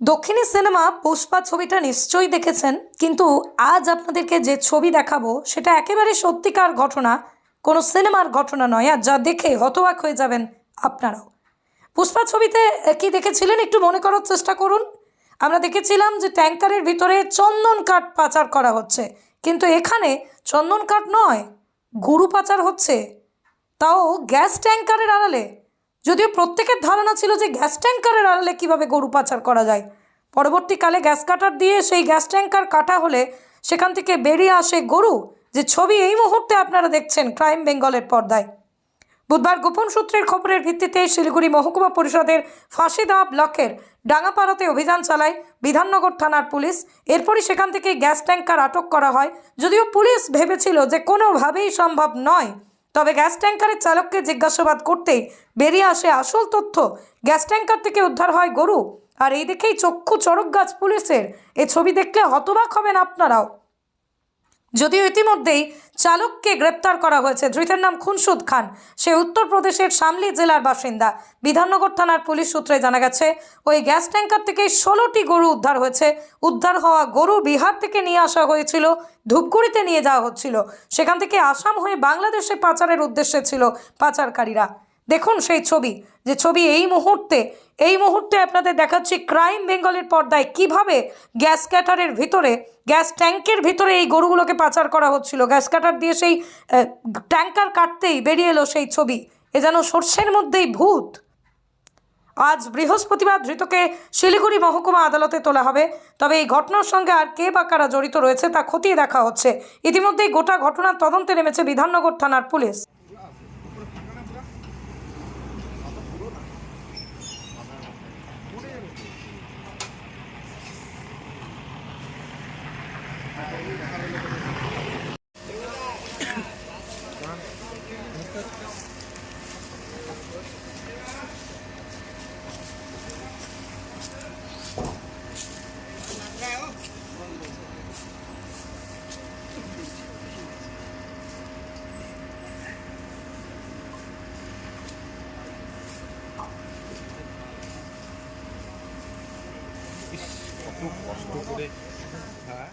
দক্ষিণী সিনেমা পুষ্পা ছবিটা নিশ্চয়ই দেখেছেন, কিন্তু আজ আপনাদেরকে যে ছবি দেখাবো সেটা একেবারে সত্যিকার ঘটনা, কোনো সিনেমার ঘটনা নয়, আর যা দেখে হতবাক হয়ে যাবেন আপনারাও। পুষ্পা ছবিতে কি দেখেছিলেন একটু মনে করার চেষ্টা করুন। আমরা দেখেছিলাম যে ট্যাঙ্কারের ভিতরে চন্দন কাঠ পাচার করা হচ্ছে, কিন্তু এখানে চন্দন কাঠ নয়, গরু পাচার হচ্ছে। তাও গ্যাস ট্যাঙ্কারের আড়ালে যদিও প্রত্যেকের ধারণা ছিল যে গ্যাস ট্যাঙ্কারের আড়ালে কীভাবে গরু পাচার করা যায়। পরবর্তীকালে গ্যাস কাটার দিয়ে সেই গ্যাস ট্যাঙ্কার কাটা হলে সেখান থেকে বেরিয়ে আসে গরু। যে ছবি এই মুহূর্তে আপনারা দেখছেন ক্রাইম বেঙ্গলের পর্দায়। বুধবার গোপন সূত্রের খবরের ভিত্তিতে শিলিগুড়ি মহকুমা পরিষদের ফাঁসিদা ব্লকের ডাঙ্গাপাড়াতে অভিযান চালায় বিধাননগর থানার পুলিশ। এরপরই সেখান থেকে গ্যাস ট্যাঙ্কার আটক করা হয়। যদিও পুলিশ ভেবেছিল যে কোনোভাবেই সম্ভব নয় তবে গ্যাস ট্যাঙ্কারের চালককে জিজ্ঞাসাবাদ করতেই বেরিয়ে আসে আসল তথ্য। গ্যাস ট্যাঙ্কার থেকে উদ্ধার হয় গরু। আর এই দেখেই চক্ষু চড়ক গাছ পুলিশের। এ ছবি দেখলে হতবাক হবেন আপনারাও। যদিও ইতিমধ্যেই চালককে গ্রেপ্তার করা হয়েছে। ধৃতের নাম খুনসুদ খান। সে উত্তরপ্রদেশের শামলি জেলার বাসিন্দা। বিধাননগর থানার পুলিশ সূত্রে জানা গেছে, ওই গ্যাস ট্যাঙ্কার থেকে ষোলোটি গরু উদ্ধার হয়েছে। উদ্ধার হওয়া গরু বিহার থেকে নিয়ে আসা হয়েছিল, ধূপগুড়িতে নিয়ে যাওয়া হচ্ছিল। সেখান থেকে আসাম হয়ে বাংলাদেশে পাচারের উদ্দেশ্যে ছিল পাচারকারীরা। দেখুন সেই ছবি, যে ছবি এই মুহূর্তে এই মুহূর্তে আপনাদের দেখাচ্ছি ক্রাইম বেঙ্গলের পর্দায় কীভাবে গ্যাস ক্যাটারের ভিতরে গ্যাস ট্যাঙ্কের ভিতরে এই গরুগুলোকে পাচার করা হচ্ছিল। গ্যাস কাটার দিয়ে সেই ট্যাঙ্কার কাটতেই বেরিয়ে এলো সেই ছবি। এ যেন সর্ষের মধ্যেই ভূত। আজ বৃহস্পতিবার ধৃতকে শিলিগুড়ি মহকুমা আদালতে তোলা হবে। তবে এই ঘটনার সঙ্গে আর কে বা কারা জড়িত রয়েছে তা খতিয়ে দেখা হচ্ছে। ইতিমধ্যেই গোটা ঘটনার তদন্তে নেমেছে বিধাননগর থানার পুলিশ। 一個、一個で。হ্যাঁ